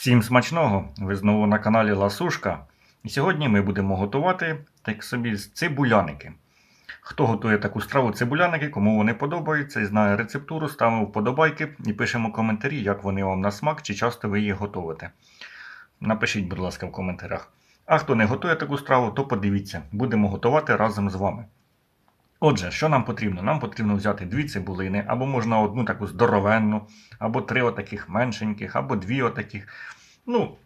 Всім смачного! Ви знову на каналі Ласушка. І сьогодні ми будемо готувати так собі цибуляники. Хто готує таку страву цибуляники, кому вони подобаються і знає рецептуру, ставимо вподобайки і пишемо коментарі, як вони вам на смак, чи часто ви їх готуєте. Напишіть, будь ласка, в коментарях. А хто не готує таку страву, то подивіться, будемо готувати разом з вами. Отже, що нам потрібно? Нам потрібно взяти дві цибулини, або можна одну таку здоровенну, або три отаких меншеньких, або дві отаких. Ну,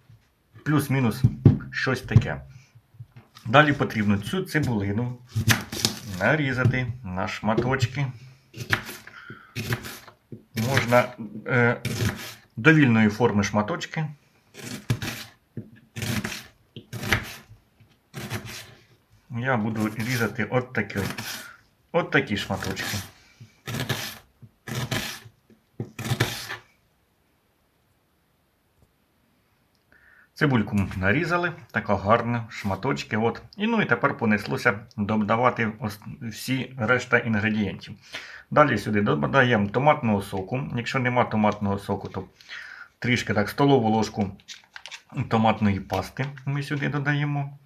плюс-мінус щось таке. Далі потрібно цю цибулину нарізати на шматочки. Можна е, довільної форми шматочки. Я буду різати от такі, от такі шматочки. Цибульку нарізали, така гарна, шматочки. От. І ну і тепер понеслося додавати всі решта інгредієнтів. Далі сюди додаємо томатного соку. Якщо нема томатного соку, то трішки так столову ложку томатної пасти ми сюди додаємо.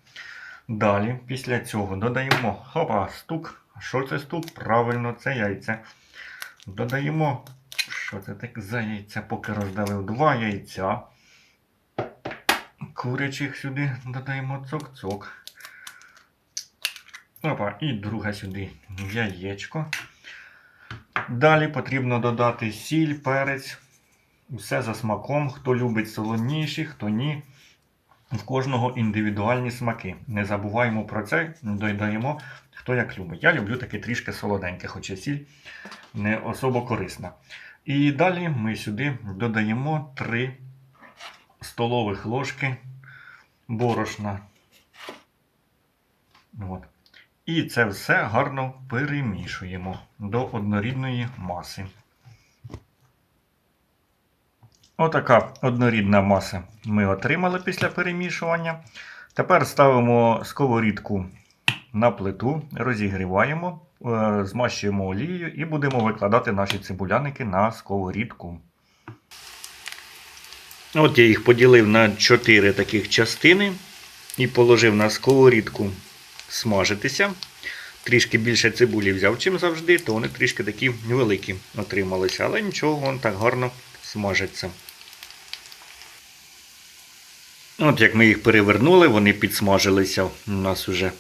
Далі, після цього додаємо хопа, стук. Що це стук? Правильно, це яйця. Додаємо, що це так за яйця, поки роздавив два яйця. Курячих сюди додаємо цок-цок. Опа, і друге сюди яєчко. Далі потрібно додати сіль, перець. Все за смаком. Хто любить солоніші, хто ні. В кожного індивідуальні смаки. Не забуваємо про це, додаємо, хто як любить. Я люблю таке трішки солоденьке, хоча сіль не особо корисна. І далі ми сюди додаємо 3 столових ложки борошна. От. І це все гарно перемішуємо до однорідної маси. Отака однорідна маса ми отримали після перемішування. Тепер ставимо сковорідку на плиту, розігріваємо, е, змащуємо олією і будемо викладати наші цибуляники на сковорідку. От я їх поділив на 4 таких частини і положив на сковорідку смажитися. Трішки більше цибулі взяв, чим завжди, то вони трішки такі великі отрималися, але нічого, вони так гарно смажаться. От як ми їх перевернули, вони підсмажилися у нас уже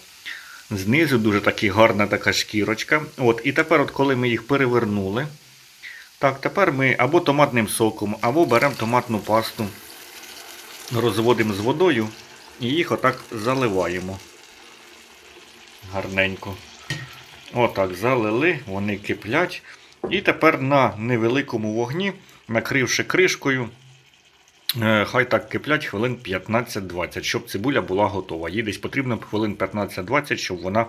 знизу, дуже такі гарна така шкірочка. От, І тепер, от коли ми їх перевернули, так, тепер ми або томатним соком, або беремо томатну пасту, розводимо з водою і їх отак заливаємо. Гарненько. Отак залили, вони киплять. І тепер на невеликому вогні, накривши кришкою, хай так киплять хвилин 15-20, щоб цибуля була готова. Їй десь потрібно хвилин 15-20, щоб вона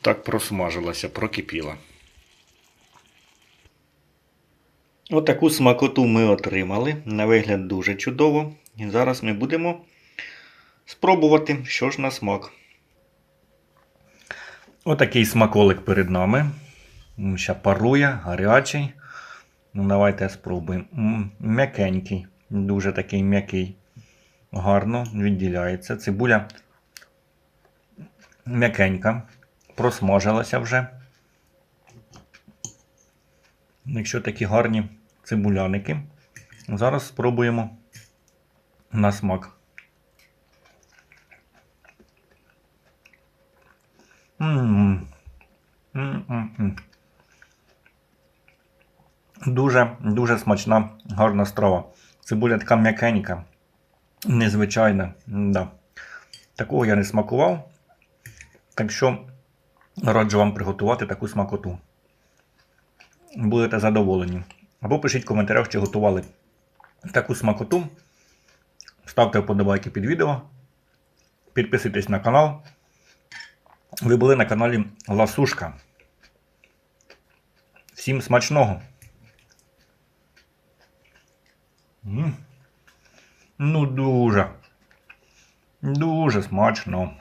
так просмажилася, прокипіла. Отаку смакоту ми отримали. На вигляд дуже чудово. І зараз ми будемо спробувати, що ж на смак. Отакий смаколик перед нами. Ще парує, гарячий. Ну, давайте спробуємо. М'якенький, дуже такий м'який. Гарно відділяється. Цибуля м'якенька, просмажилася вже. Якщо такі гарні цибуляники. Зараз спробуємо на смак. М. М-м-м. Дуже, дуже смачна, гарна страва. Цибуля така м'якенька, незвичайна. Да. Такого я не смакував. Так що раджу вам приготувати таку смакоту. Будете задоволені. Або пишіть в коментарях, чи готували таку смакоту. Ставте вподобайки під відео. Підписуйтесь на канал. Ви були на каналі Ласушка. Всім смачного. М. Ну, дуже. Дуже смачно.